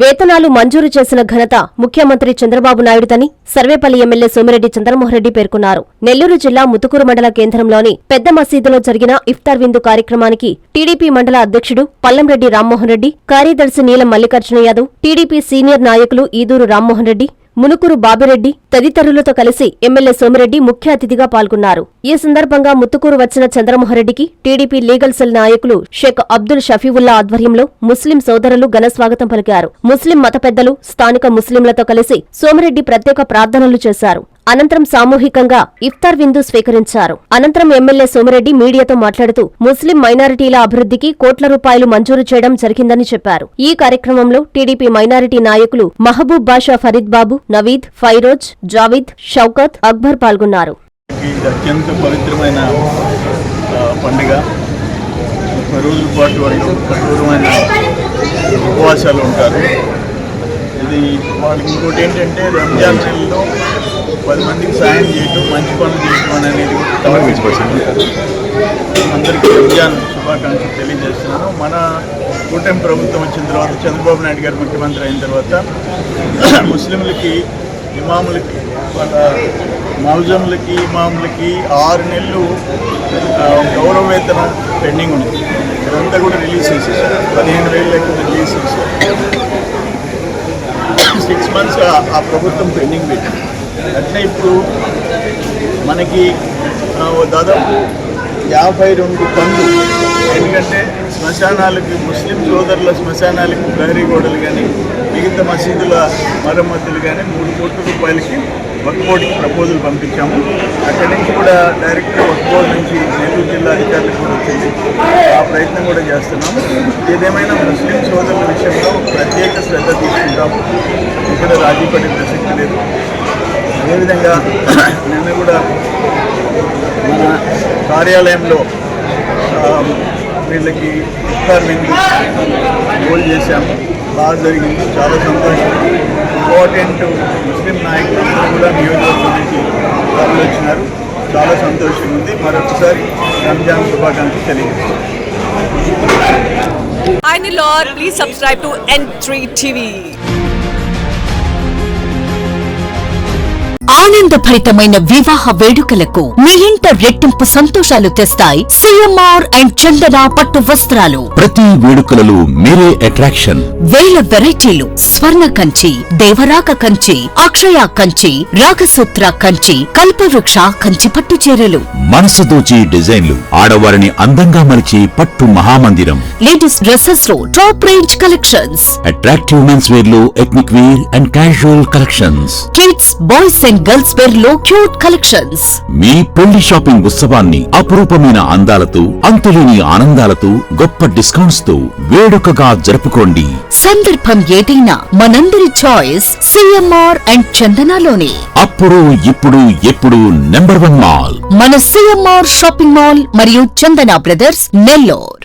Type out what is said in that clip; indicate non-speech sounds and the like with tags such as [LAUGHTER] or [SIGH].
వేతనాలు మంజూరు చేసిన ఘనత ముఖ్యమంత్రి చంద్రబాబు నాయుడుదని సర్వేపల్లి ఎమ్మెల్యే సోమిరెడ్డి చంద్రమోహన్రెడ్డి పేర్కొన్నారు. నెల్లూరు జిల్లా ముతుకూరు మండల కేంద్రంలోని పెద్ద మసీదులో జరిగిన ఇఫ్తార్ విందు కార్యక్రమానికి టీడీపీ మండల అధ్యక్షుడు పల్లంరెడ్డి రామ్మోహన్ రెడ్డి కార్యదర్శి నీలం మల్లికార్జున యాదవ్ టీడీపీ సీనియర్ నాయకులు ఈదూరు రామ్మోహన్ రెడ్డి మునుకురు బాబిరెడ్డి తదితరులతో కలిసి ఎమ్మెల్యే సోమిరెడ్డి ముఖ్య అతిథిగా పాల్గొన్నారు. ఈ సందర్భంగా ముత్తుకూరు వచ్చిన చంద్రమోహన్రెడ్డికి టీడీపీ లీగల్ సెల్ నాయకులు షేక్ అబ్దుల్ షఫీవుల్లా ఆధ్వర్యంలో ముస్లిం సోదరులు ఘన స్వాగతం పలికారు. ముస్లిం మత పెద్దలు స్థానిక ముస్లింలతో కలిసి సోమిరెడ్డి ప్రత్యేక ప్రార్థనలు చేశారు. అనంతరం సామూహికంగా ఇఫ్తార్ విందు స్వీకరించారు. అనంతరం ఎమ్మెల్యే సోమిరెడ్డి మీడియాతో మాట్లాడుతూ ముస్లిం మైనారిటీల అభివృద్ధికి కోట్ల రూపాయలు మంజూరు చేయడం జరిగిందని చెప్పారు. ఈ కార్యక్రమంలో టీడీపీ మైనారిటీ నాయకులు మహబూబ్ బాషా ఫరీద్ బాబు నవీద్ ఫైరోజ్ జావీద్ షౌకత్ అక్బర్ పాల్గొన్నారు. అత్యంత పవిత్రమైన పండుగ. ముప్పై రోజుల పాటు వాళ్ళు కఠోరమైన ఉపవాసాలు ఉంటారు. ఇది వాళ్ళకి ఇంకోటి ఏంటంటే రంజాన్ నెలలో పది మందికి సాయం చేయటం మంచి పనులు చేయటం అనేది అందరికీ రంజాన్ శుభాకాంక్షలు తెలియజేస్తున్నాను. మన కూటమి ప్రభుత్వం వచ్చిన తర్వాత చంద్రబాబు నాయుడు గారు ముఖ్యమంత్రి అయిన తర్వాత [CLEARS THROAT] ముస్లింలకి ఇమాములకి వాళ్ళ మౌజంలకి ఇమాములకి ఆరు నెలలు గౌరవ వేతనం పెండింగ్ ఉంది. ఇదంతా కూడా రిలీజ్ చేసేసారు. పదిహేను వేలు లెక్క రిలీజ్ చేశారు సిక్స్ మంత్స్ ఆ ప్రభుత్వం పెండింగ్ పెట్టింది అట్లే ఇప్పుడు మనకి ఓ దాదాపు యాభై రెండు పనులు ఎందుకంటే శ్మశానాలకి ముస్లిం సోదరుల శ్మశానాలకి ప్రహరీ గోడలు కానీ మిగతా మసీదుల మరమ్మతులు కానీ మూడు కోట్ల రూపాయలకి వర్క్ బోర్డుకి ప్రపోజల్ పంపించాము. అక్కడి నుంచి కూడా డైరెక్ట్గా వర్క్ బోర్డు నుంచి నెల్లూరు జిల్లా అధికారులకు కూడా వచ్చింది. ఆ ప్రయత్నం కూడా చేస్తున్నాము. ఏదేమైనా ముస్లిం సోదరుల విషయంలో ప్రత్యేక శ్రద్ధ తీసుకుంటాము. ఇక్కడ రాజీ పడే ప్రసక్తి లేదు. అదేవిధంగా నిన్న కూడా మన కార్యాలయంలో వీళ్ళకి ఇఫ్తార్ విందు గోల్ చేశాము. బాగా జరిగింది. చాలా సంతోషం. ఇంపార్టెంట్ ముస్లిం నాయకులు కూడా నియోజకవర్గం నుంచి తరలి వచ్చినారు. చాలా సంతోషం ఉంది. మరొకసారి రంజాన్ శుభాకాంక్షలు తెలియజేస్తాను Hi Nilor, please subscribe to N3 TV. ఆనందభరితమైన వివాహ వేడుకలకు మీ ఇంట రెట్టింపు సంతోషాలు తెస్తాయి. సిఎంఆర్ అండ్ చందన పట్టు వస్త్రాలు. ప్రతి వేడుకలలో మీరే అట్రాక్షన్ వేల వెరైటీలు స్వర్ణ కంచి దేవరాక కంచి అక్షయ కంచి రాగసూత్ర కంచి కల్పవృక్ష కంచి పట్టు చీరలు. మనసు దోచి డిజైన్లు ఆడవారిని అందంగా మలిచే పట్టు మహామందిరం. Ladies డ్రెస్సెస్లో top range collections. Attractive men's వేర్లో ethnic wear and casual collections kids boys and girls వేర్లో cute collections మీ పెళ్ళి షాపింగ్ ఉత్సవాన్ని అపురూపమైన అందాలతో అంతులేని ఆనందాలతో గొప్ప డిస్కౌంట్స్తో వేడుకగా జరుపుకోండి. సందర్భం ఏదైనా మనందరి చాయిస్ సిఎంఆర్ అండ్ చందనలోనే అప్పుడు ఇప్పుడు ఎప్పుడు నెంబర్ వన్ మాల్ మన సిఎంఆర్ షాపింగ్ మాల్ మరియు చందన బ్రదర్స్ నెల్లూర్